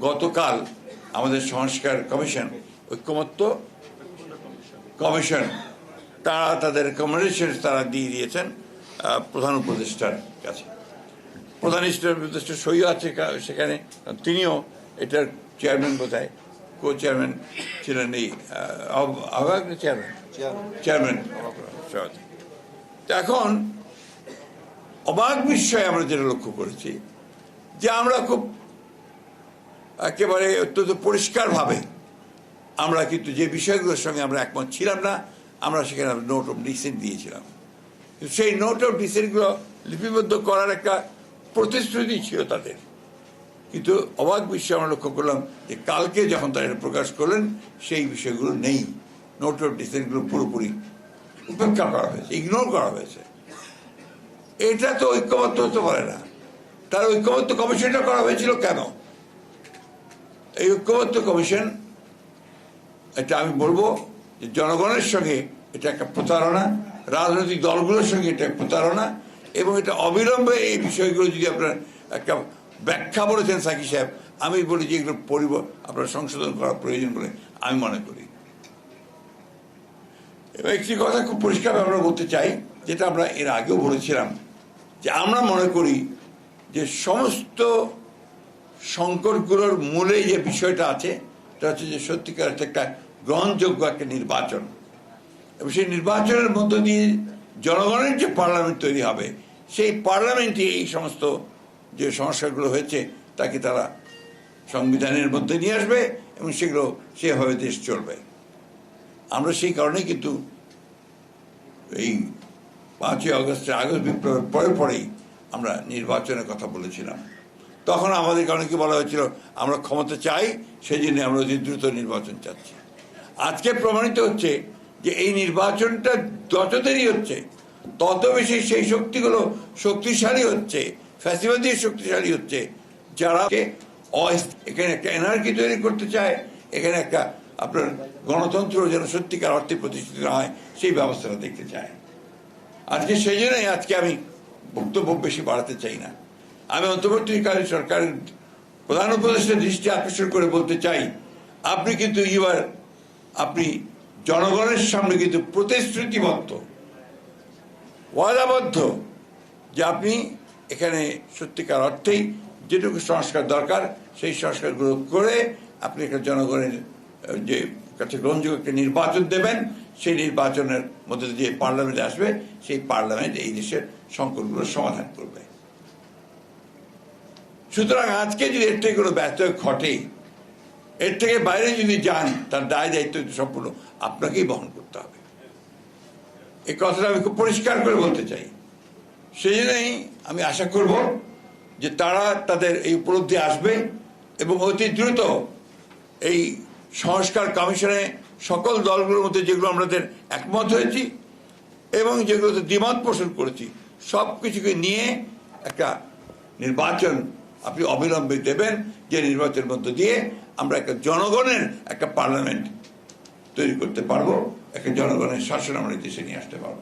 গতকাল আমাদের সংস্কার কমিশন ঐক্যমত্য কমিশন তারা তাদের রেকমেন্ডেশন তারা দিয়ে দিয়েছেন প্রধান উপদেষ্টার কাছে। প্রধান উপদেষ্টা সই আছে সেখানে তিনিও এটার চেয়ারম্যান বোধহয় কো চেয়ারম্যান ছিলেন এই আহ্বায়ক না চেয়ারম্যান চেয়ারম্যান এখন অবাক বিস্ময়ে আমরা যেটা লক্ষ্য করেছি যে আমরা খুব একেবারে অত্যন্ত পরিষ্কারভাবে। আমরা কিন্তু যে বিষয়গুলোর সঙ্গে আমরা একমত ছিলাম না, আমরা সেখানে নোট অফ ডিসেন্ট দিয়েছিলাম। সেই নোট অফ ডিসেন্টগুলো লিপিবদ্ধ করার একটা প্রতিশ্রুতি ছিল তাদের। কিন্তু অবাক বিষয় আমরা লক্ষ্য করলাম যে কালকে যখন তারা প্রকাশ করলেন, সেই বিষয়গুলো নেই। নোট অফ ডিসেন্টগুলো পুরোপুরি উপেক্ষা করা হয়েছে ইগনোর করা হয়েছে। এটা তো ঐক্যবদ্ধ হতে পারে না। তার ঐক্যবদ্ধ কমিশনটা করা হয়েছিল কেন? এই ঐক্যবদ্ধ কমিশন, এটা আমি বলব যে জনগণের সঙ্গে এটা একটা প্রতারণা, রাজনৈতিক দলগুলোর সঙ্গে এটা প্রতারণা, এবং এটা অবিলম্বে এই বিষয়গুলো যদি আপনার একটা ব্যাখ্যা বলেছেন সাকি সাহেব, আমি বলি যে এগুলো পরিব, আপনার সংশোধন করা প্রয়োজন বলে আমি মনে করি। এবং একটি কথা খুব পরিষ্কার আমরা বলতে চাই, যেটা আমরা এর আগেও বলেছিলাম, যে আমরা মনে করি যে সমস্ত সংকটগুলোর মূলে যে বিষয়টা আছে সেটা হচ্ছে যে সত্যিকার একটা গ্রহণযোগ্য একটা নির্বাচন। এবং সেই নির্বাচনের মধ্য দিয়ে জনগণের যে পার্লামেন্ট তৈরি হবে, সেই পার্লামেন্টে এই সমস্ত যে সমস্যাগুলো হয়েছে, তাকে তারা সংবিধানের মধ্যে নিয়ে আসবে এবং সেগুলো সেভাবে দেশ চলবে। আমরা সেই কারণেই কিন্তু এই পাঁচই আগস্টের আগস্ট বিপ্লবের পরে পরেই আমরা নির্বাচনের কথা বলেছিলাম। তখন আমাদের অনেকে বলা হয়েছিল, আমরা ক্ষমতা চাই সেই জন্য আমরা অতি দ্রুত নির্বাচন চাচ্ছি। আজকে প্রমাণিত হচ্ছে যে এই নির্বাচনটা যত দেরি হচ্ছে, তত বেশি সেই শক্তিগুলো শক্তিশালী হচ্ছে, ফ্যাসিবাদী শক্তিশালী হচ্ছে, যারা এখানে একটা এনার্জি তৈরি করতে চায়, এখানে একটা আপনার গণতন্ত্র যেন সত্যিকার অর্থে প্রতিষ্ঠিত না হয়, সেই ব্যবস্থাটা দেখতে চায়। আজকে সেই জন্যই আজকে আমি বক্তব্য বেশি বাড়াতে চাই না। আমি অন্তর্বর্তীকালীন সরকারের প্রধান উপদেষ্টার দৃষ্টি আকর্ষণ করে বলতে চাই, আপনি কিন্তু ইউর আপনি জনগণের সামনে কিন্তু প্রতিশ্রুতিবদ্ধ, ওয়াদাবদ্ধ যে আপনি এখানে সত্যিকার অর্থেই যেটুকু সংস্কার দরকার, সেই সংস্কারগুলো করে আপনি একটা জনগণের যে কাছে গ্রহণযোগ্য একটা নির্বাচন দেবেন, সেই নির্বাচনের মধ্যে যে পার্লামেন্টে আসবে, সেই পার্লামেন্ট এই দেশের সংকটগুলোর সমাধান করবে। সুতরাং আজকে যদি এর থেকে কোনো ব্যর্থ ঘটে, এর থেকে বাইরে যদি যান, তার দায় দায়িত্ব সম্পূর্ণ আপনাকেই বহন করতে হবে। এই কথাটা আমি খুব পরিষ্কার করে বলতে চাই। সেই জন্যই আমি আশা করব যে তারা তাদের এই উপলব্ধি আসবে এবং অতি দ্রুত এই সংস্কার কমিশনে সকল দলগুলোর মধ্যে যেগুলো আমাদের একমত হয়েছি এবং যেগুলোতে দ্বিমত পোষণ করেছি সব কিছুকে নিয়ে একটা নির্বাচন আপনি অবিলম্বে দেবেন যে নির্বাচনের মধ্য দিয়ে আমরা একটা জনগণের একটা পার্লামেন্ট তৈরি করতে পারব, একটা জনগণের শাসন আমরা দেশে নিয়ে আসতে পারব।